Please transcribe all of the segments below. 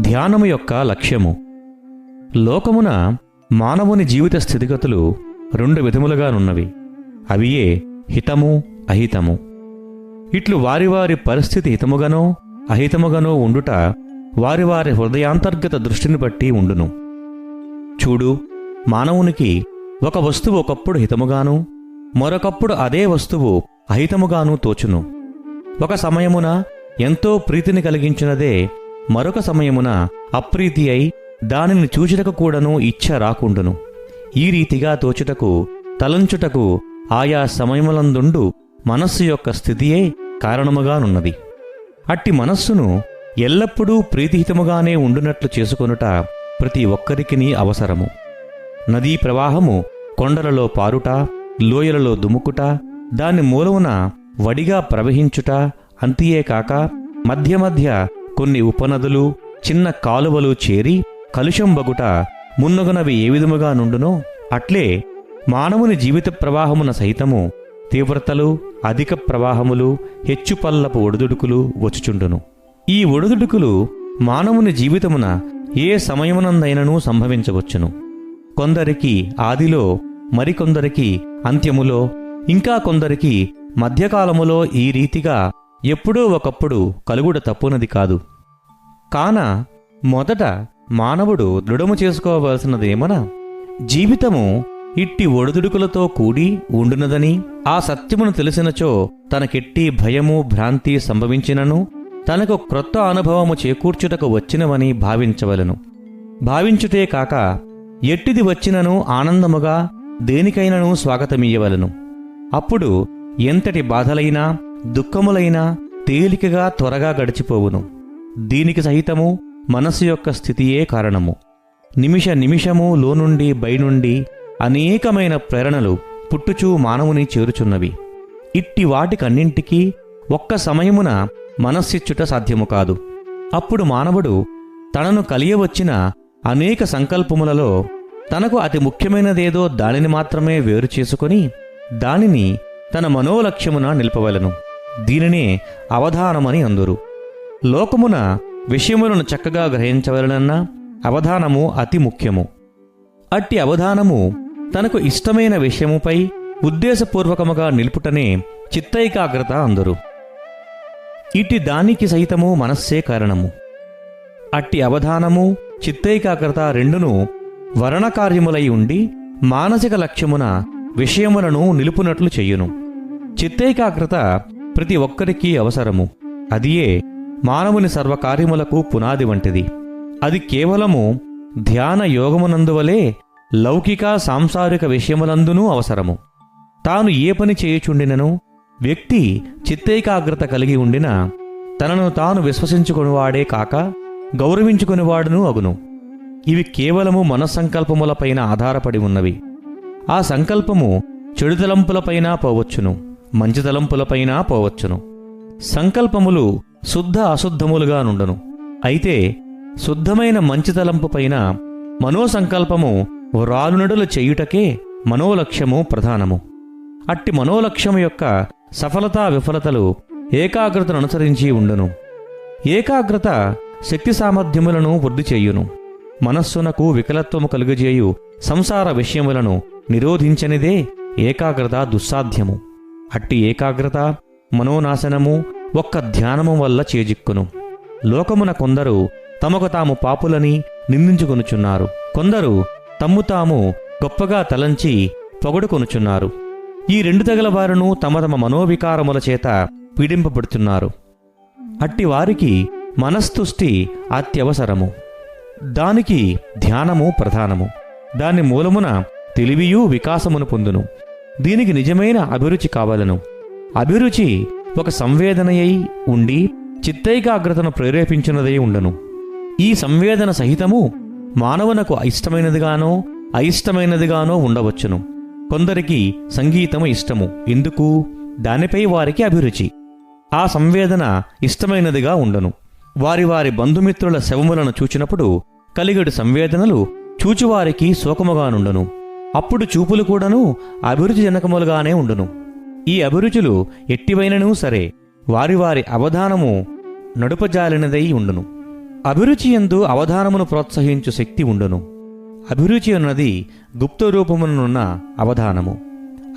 ధ్యానము యొక్క లక్ష్యము. లోకమున మానవుని జీవిత స్థితిగతులు రెండు విధములుగానున్నవి. అవియే హితము అహితము. ఇట్లు వారి వారి పరిస్థితి హితముగానో అహితముగానో ఉండుట వారి వారి హృదయాంతర్గత దృష్టిని బట్టి ఉండును. చూడు మానవునికి ఒక వస్తువు ఒకప్పుడు హితముగాను మరొకప్పుడు అదే వస్తువు అహితముగాను తోచును. ఒక సమయమున ఎంతో ప్రీతిని కలిగించినదే మరొక సమయమున అప్రీతి అయి దానిని చూచుటకు కూడాను ఇచ్ఛ రాకుండును. ఈ రీతిగా తోచుటకు తలంచుటకు ఆయా సమయములందుండు మనస్సు యొక్క స్థితియే కారణముగానున్నది. అట్టి మనస్సును ఎల్లప్పుడూ ప్రీతిహితముగానే ఉండునట్లు చేసుకొనుట ప్రతి ఒక్కరికిని అవసరము. నదీ ప్రవాహము కొండలలో పారుట లోయలలో దుముకుట దాని మూలమున వడిగా ప్రవహించుట అంతియే కాక మధ్య మధ్య కొన్ని ఉపనదులు చిన్న కాలువలు చేరి కలుషం బగుట మున్నగునవి ఏ విధముగా నుండునో అట్లే మానవుని జీవిత ప్రవాహమున సహితము తీవ్రతలు అధిక ప్రవాహములు హెచ్చుపల్లపు ఒడిదుడుకులు వచ్చుచుండును. ఈ ఒడిదుడుకులు మానవుని జీవితమున ఏ సమయమునందైనను సంభవించవచ్చును. కొందరికి ఆదిలో మరికొందరికి అంత్యములో ఇంకా కొందరికి మధ్యకాలములో ఈ రీతిగా ఎప్పుడో ఒకప్పుడు కలుగుడ తప్పునది కాదు. కాన మొదట మానవుడు దృఢము చేసుకోవలసినదేమనా? జీవితము ఇట్టి ఒడిదుడుకులతో కూడి ఉండునదని ఆ సత్యమును తెలిసినచో తనకెట్టి భయము భ్రాంతి సంభవించినను తనకు క్రొత్త అనుభవము చేకూర్చుటకు వచ్చినవని భావించవలను. భావించుటే కాక ఎట్టిది వచ్చినను ఆనందముగా దేనికైనను స్వాగతమియ్యవలను. అప్పుడు ఎంతటి బాధలైనా దుఃఖములైనా తేలికగా త్వరగా గడిచిపోవును. దీనికి సహితము మనస్సు యొక్క స్థితియే కారణము. నిమిష నిమిషము లోనుండి బయనుండి అనేకమైన ప్రేరణలు పుట్టుచూ మానవుని చేరుచున్నవి. ఇట్టి వాటికన్నింటికీ ఒక్క సమయమున మనస్సిచ్చుట సాధ్యము కాదు. అప్పుడు మానవుడు తనను కలియవచ్చిన అనేక సంకల్పములలో తనకు అతి ముఖ్యమైనదేదో దానిని మాత్రమే వేరు చేసుకొని దానిని తన మనోలక్ష్యమున నిలపవలను. దీనినే అవధానమని అందురు. లోకమున విషయములను చక్కగా గ్రహించవలనన్న అవధానము అతి ముఖ్యము. అట్టి అవధానము తనకు ఇష్టమైన విషయముపై ఉద్దేశపూర్వకముగా నిలుపుటనే చిత్తైకాగ్రత అందరు. ఇట్టి దానికి సైతము మనస్సే కారణము. అట్టి అవధానము చిత్తైకాగ్రత రెండును వర్ణకార్యములై ఉండి మానసిక లక్ష్యమున విషయములను నిలుపునట్లు చెయ్యును చిత్తైకాగ్రత ప్రతి ఒక్కరికి అవసరము. అదియే మానవుని సర్వకార్యములకు పునాది వంటిది. అది కేవలము ధ్యాన యోగమునందువలే లౌకిక సాంసారిక విషయములందునూ అవసరము. తాను ఏ పని చేయుచుండినను వ్యక్తి చిత్తైకాగ్రత కలిగి ఉండిన తనను తాను విశ్వసించుకునివాడే కాక గౌరవించుకునివాడును అగును. ఇవి కేవలము మనస్సంకల్పములపైన ఆధారపడి ఉన్నవి. ఆ సంకల్పము చెడుతలంపులపైన పోవచ్చును. మంచి తలంపులపైన పోవచ్చును. సంకల్పములు శుద్ధ అశుద్ధములుగా నుండును. అయితే శుద్ధమైన మంచి తలంపుపైన మనోసంకల్పము రాలునడులు చేయుటకే మనోలక్ష్యము ప్రధానము. అట్టి మనోలక్ష్యము యొక్క సఫలతా విఫలతలు ఏకాగ్రతను అనుసరించి ఉండును. ఏకాగ్రత శక్తి సామర్థ్యములను వృద్ధి చేయును. మనస్సునకు వికలత్వము కలుగజేయు సంసార విషయములను నిరోధించనిదే ఏకాగ్రత దుస్సాధ్యము. అట్టి ఏకాగ్రత మనోనాశనము ఒక్క ధ్యానము వల్ల చేజిక్కును. లోకమున కొందరు తమకు తాము పాపులని నిందించుకొనుచున్నారు. కొందరు తమ్ము తాము గొప్పగా తలంచి పొగడుకొనుచున్నారు. ఈ రెండు తెగలవారును తమ తమ మనోవికారముల చేత పీడింపబడుతున్నారు. అట్టి వారికి మనస్తుష్టి అత్యవసరము. దానికి ధ్యానము ప్రధానము. దాని మూలమున తెలివియు వికాసమును పొందును. దీనికి నిజమైన అభిరుచి కావలను. అభిరుచి ఒక సంవేదనయై ఉండి చిత్తైకాగ్రతను ప్రేరేపించినదై ఉండను. ఈ సంవేదన సహితము మానవునకు ఇష్టమైనదిగానో అయిష్టమైనదిగానో ఉండవచ్చును. కొందరికి సంగీతము ఇష్టము ఎందుకు దానిపై వారికి అభిరుచి. ఆ సంవేదన ఇష్టమైనదిగా ఉండను. వారి వారి బంధుమిత్రుల శవములను చూచినప్పుడు కలిగడు సంవేదనలు చూచువారికి శోకముగానుండను. అప్పుడు చూపులు కూడాను అభిరుచి జనకములుగానే ఉండును. ఈ అభిరుచులు ఎట్టివైనను సరే వారి వారి అవధానము నడుపజాలినదై ఉండును. అభిరుచి ఎందు అవధానమును ప్రోత్సహించు శక్తి ఉండును. అభిరుచి అన్నది గుప్త రూపమునున్న అవధానము.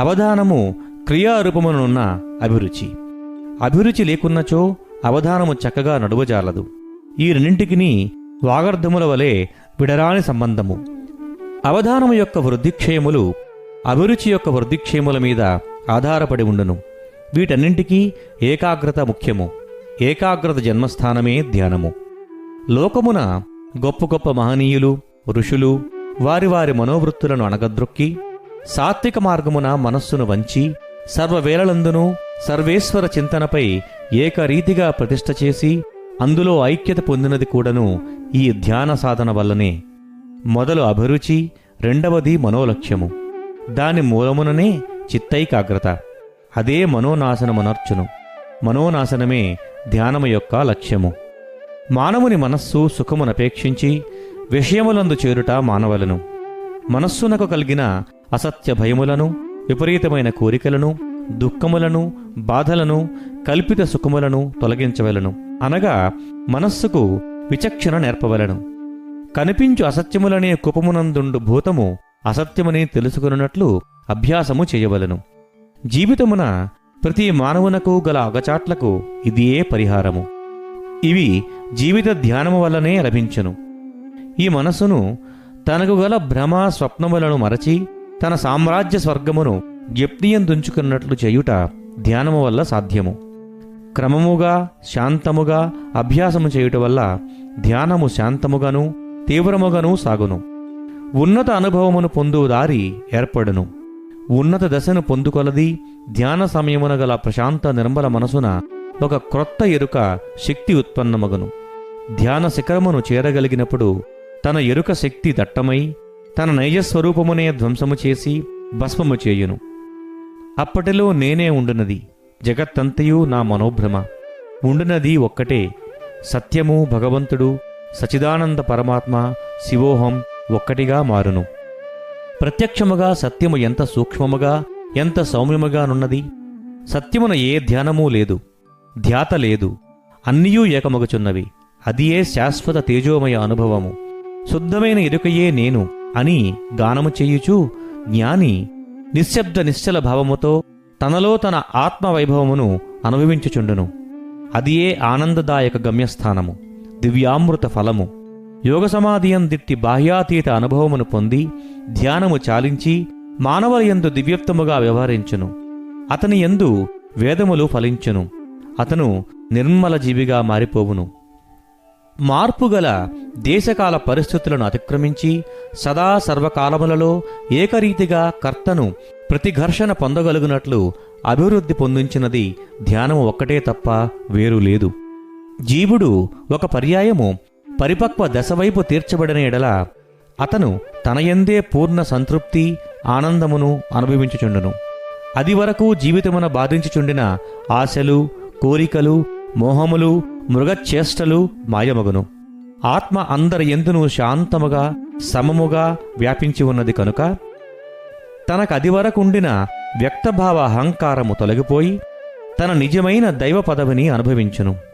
అవధానము క్రియారూపమునున్న అభిరుచి. అభిరుచి లేకున్నచో అవధానము చక్కగా నడువజాలదు. ఈ రెండింటికిని వాగర్ధముల వలె విడరాని సంబంధము. అవధానము యొక్క వృద్ధిక్షయములు అభిరుచి యొక్క వృద్ధిక్షయముల మీద ఆధారపడి ఉండును. వీటన్నింటికీ ఏకాగ్రత ముఖ్యము. ఏకాగ్రత జన్మస్థానమే ధ్యానము. లోకమున గొప్ప గొప్ప మహనీయులు ఋషులు వారి వారి మనోవృత్తులను అణగద్రొక్కి సాత్విక మార్గమున మనస్సును వంచి సర్వవేళలందునూ సర్వేశ్వర చింతనపై ఏకరీతిగా ప్రతిష్ఠ చేసి అందులో ఐక్యత పొందినది కూడాను ఈ ధ్యాన సాధన వల్లనే. మొదలు అభిరుచి రెండవది మనోలక్ష్యము. దాని మూలముననే చిత్తైకాగ్రత. అదే మనోనాశనమనర్చును. మనోనాశనమే ధ్యానము యొక్క లక్ష్యము. మానవుని మనస్సు సుఖమునపేక్షించి విషయములందు చేరుట మానవలను. మనస్సునకు కలిగిన అసత్య భయములను విపరీతమైన కోరికలను దుఃఖములను బాధలను కల్పిత సుఖములను తొలగించవలను. అనగా మనస్సుకు విచక్షణ నేర్పవలను. కనిపించు అసత్యములనే కుపమునందుండు భూతము అసత్యమని తెలుసుకున్నట్లు అభ్యాసము చేయవలను. జీవితమున ప్రతి మానవునకు గల అగచాట్లకు ఇదియే పరిహారము. ఇవి జీవిత ధ్యానము వల్లనే లభించును. ఈ మనస్సును తనకు గల భ్రమ స్వప్నములను మరచి తన సామ్రాజ్య స్వర్గమును జ్ఞప్తియందుంచుకున్నట్లు చేయుట ధ్యానము వల్ల సాధ్యము. క్రమముగా శాంతముగా అభ్యాసము చేయుట వల్ల ధ్యానము శాంతముగాను తీవ్రముగాను సాగును. ఉన్నత అనుభవమును పొందు దారి ఏర్పడును. ఉన్నత దశను పొందుకొలది ధ్యాన సమయమున గల ప్రశాంత నిర్మల మనసున ఒక క్రొత్త ఎరుక శక్తి ఉత్పన్నమగును. ధ్యాన శిఖరమును చేరగలిగినప్పుడు తన ఎరుక శక్తి దట్టమై తన నైజస్వరూపమునే ధ్వంసము చేసి భస్మము చేయును. అప్పటిలో నేనే ఉండునది జగత్తంతయు నా మనోభ్రమ. ఉండునది ఒక్కటే సత్యము భగవంతుడు సచిదానంద పరమాత్మ శివోహం ఒక్కటిగా మారును. ప్రత్యక్షముగా సత్యము ఎంత సూక్ష్మముగా ఎంత సౌమ్యముగానున్నది సత్యమున ఏ ధ్యానమూ లేదు ధ్యాత లేదు అన్నియూ ఏకమగుచున్నవి. అదియే శాశ్వత తేజోమయ అనుభవము. శుద్ధమైన ఇరుకయే నేను అని గానము చేయుచూ జ్ఞాని నిశ్శబ్ద నిశ్చల భావముతో తనలో తన ఆత్మవైభవమును అనుభవించుచుండును. అదియే ఆనందదాయక గమ్యస్థానము. దివ్యామృత ఫలము. యోగ సమాధియందిట్టి బాహ్యాతీత అనుభవమును పొంది ధ్యానము చాలించి మానవయందు దివ్యత్వముగా వ్యవహరించును. అతని యందు వేదములు ఫలించును. అతను నిర్మల జీవిగా మారిపోవును. మార్పుగల దేశకాల పరిస్థితులను అతిక్రమించి సదా సర్వకాలములలో ఏకరీతిగా కర్తను ప్రతిఘర్షణ పొందగలుగునట్లు అభివృద్ధి పొందించినది ధ్యానము ఒక్కటే తప్ప వేరు లేదు. జీవుడు ఒక పర్యాయము పరిపక్వ దశవైపు తీర్చబడిన ఎడల అతను తనయందే పూర్ణ సంతృప్తి ఆనందమును అనుభవించుచుండును. అది వరకు జీవితమున బాధించుచుండిన ఆశలు కోరికలు మోహములు మృగచేష్టలు మాయమగును. ఆత్మ అందరి ఎందును శాంతముగా సమముగా వ్యాపించి ఉన్నది కనుక తనకది వరకుండిన వ్యక్తభావ అహంకారము తొలగిపోయి తన నిజమైన దైవ పదవిని అనుభవించును.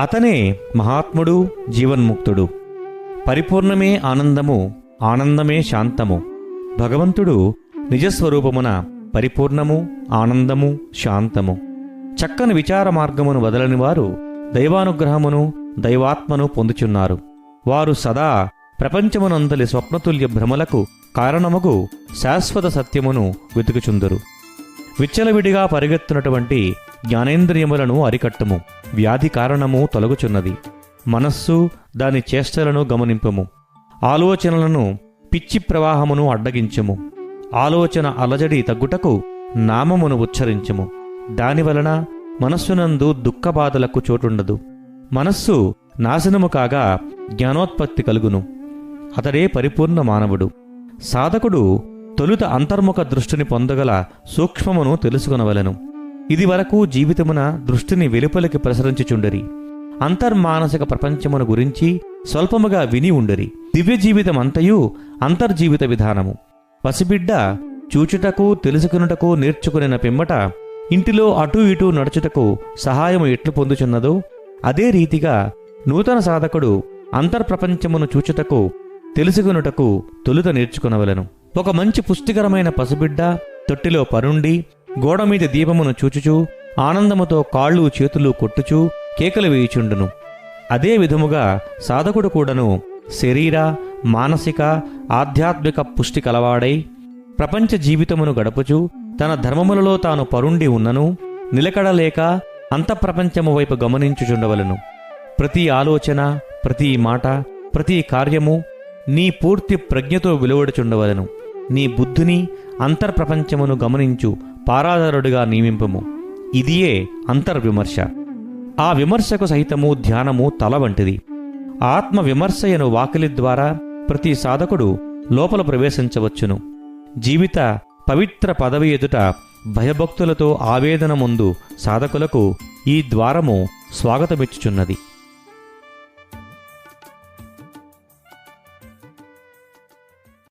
అతనే మహాత్ముడు జీవన్ముక్తుడు. పరిపూర్ణమే ఆనందము ఆనందమే శాంతము. భగవంతుడు నిజస్వరూపమున పరిపూర్ణము ఆనందము శాంతము. చక్కని విచార మార్గమును వదలని వారు దైవానుగ్రహమును దైవాత్మను పొందుచున్నారు. వారు సదా ప్రపంచమునందలి స్వప్నతుల్య భ్రమలకు కారణముగు శాశ్వత సత్యమును వెతుకుచుందురు. విచ్చలవిడిగా పరిగెత్తునటువంటి జ్ఞానేంద్రియములను అరికట్టుము. వ్యాధి కారణము తొలగుచున్నది. మనస్సు దాని చేష్టలను గమనింపము. ఆలోచనలను పిచ్చి ప్రవాహమును అడ్డగించుము. ఆలోచన అలజడి తగ్గుటకు నామమును ఉచ్చరించము. దానివలన మనస్సునందు దుఃఖబాధలకు చోటుండదు. మనస్సు నాశనము కాగా జ్ఞానోత్పత్తి కలుగును. అతడే పరిపూర్ణ మానవుడు. సాధకుడు తొలుత అంతర్ముఖ దృష్టిని పొందగల సూక్ష్మమును తెలుసుకొనవలెను. ఇది వరకు జీవితమున దృష్టిని వెలుపలికి ప్రసరించుచుండరి. అంతర్మానసిక ప్రపంచమును గురించి స్వల్పముగా విని ఉండరి. దివ్య జీవితమంతయు అంతర్జీవిత విధానము. పసిబిడ్డ చూచుటకు తెలుసుకునుటకు నేర్చుకునిన పిమ్మట ఇంటిలో అటూ ఇటూ నడుచుటకు సహాయము ఎట్లు పొందుచున్నదో అదే రీతిగా నూతన సాధకుడు అంతర్ప్రపంచమును చూచుటకు తెలుసుకునుటకు తొలుత నేర్చుకునవలను. ఒక మంచి పుష్టికరమైన పసిబిడ్డ తొట్టిలో పరుండి గోడమీద దీపమును చూచుచూ ఆనందముతో కాళ్ళు చేతులు కొట్టుచూ కేకలు వేయుచుండును. అదే విధముగా సాధకుడు కూడాను శరీర మానసిక ఆధ్యాత్మిక పుష్టి కలవాడై ప్రపంచ జీవితమును గడుపుచు తన ధర్మములలో తాను పరుండి ఉన్నను నిలకడలేక అంతఃప్రపంచము వైపు గమనించుచుండవలను. ప్రతి ఆలోచన ప్రతి మాట ప్రతి కార్యము నీ పూర్తి ప్రజ్ఞతో వెలువడుచుండవలను. నీ బుద్ధిని అంతర్ప్రపంచమును గమనించు పారాదరుడిగా నియమింపము. ఇదియే అంతర్విమర్శ. ఆ విమర్శకు సహితము ధ్యానము తల వంటిది. ఆత్మ విమర్శయను వాకిలి ద్వారా ప్రతి సాధకుడు లోపల ప్రవేశించవచ్చును. జీవిత పవిత్ర పదవి ఎదుట భయభక్తులతో ఆవేదన ముందు సాధకులకు ఈ ద్వారము స్వాగతమిచ్చుచున్నది.